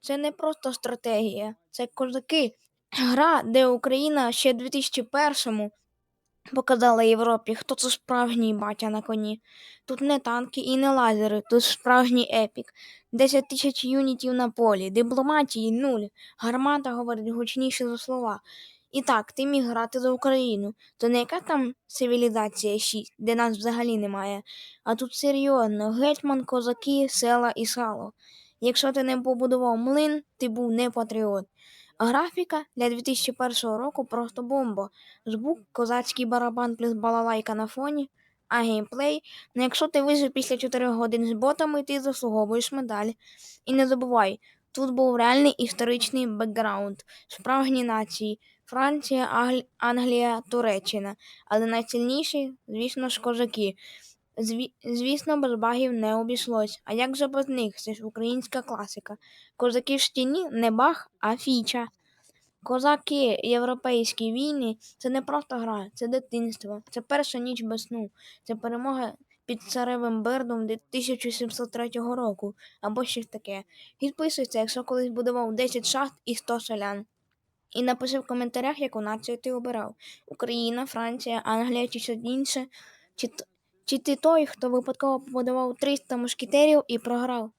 це не просто стратегія, це козаки. Гра, де Україна ще в 2001-му показала Європі, хто це справжній батя на коні. Тут не танки і не лазери, тут справжній епік. 10 тисяч юнітів на полі, дипломатії нуль, гармата говорить гучніше за слова. І так, ти міг грати за Україну. То не яка там цивілізація 6, де нас взагалі немає. А тут серйозно, гетьман, козаки, села і сало. Якщо ти не побудував млин, ти був не патріот. Графіка для 2001 року просто бомба. Звук, козацький барабан плюс балалайка на фоні, а геймплей. Ну якщо ти вижив після 4 годин з ботами, ти заслуговуєш медаль. І не забувай, тут був реальний історичний бекграунд, справжні нації. Франція, Англія, Туреччина. Але найсильніші, звісно ж, козаки. Зві... Звісно, без багів не обійшлось. А як же без них? Це ж українська класика. Козаки в стіні не баг, а фіча. Козаки європейські війни це не просто гра, це дитинство, це перша ніч без сну, це перемога під царевим бердом 1703 року або щось таке. Підписуйся, якщо колись будував 10 шахт і 100 селян. І напиши в коментарях, яку націю ти обирав: Україна, Франція, Англія чи щось інше. Чи, чи ти той, хто випадково побудував 300 мушкетерів і програв?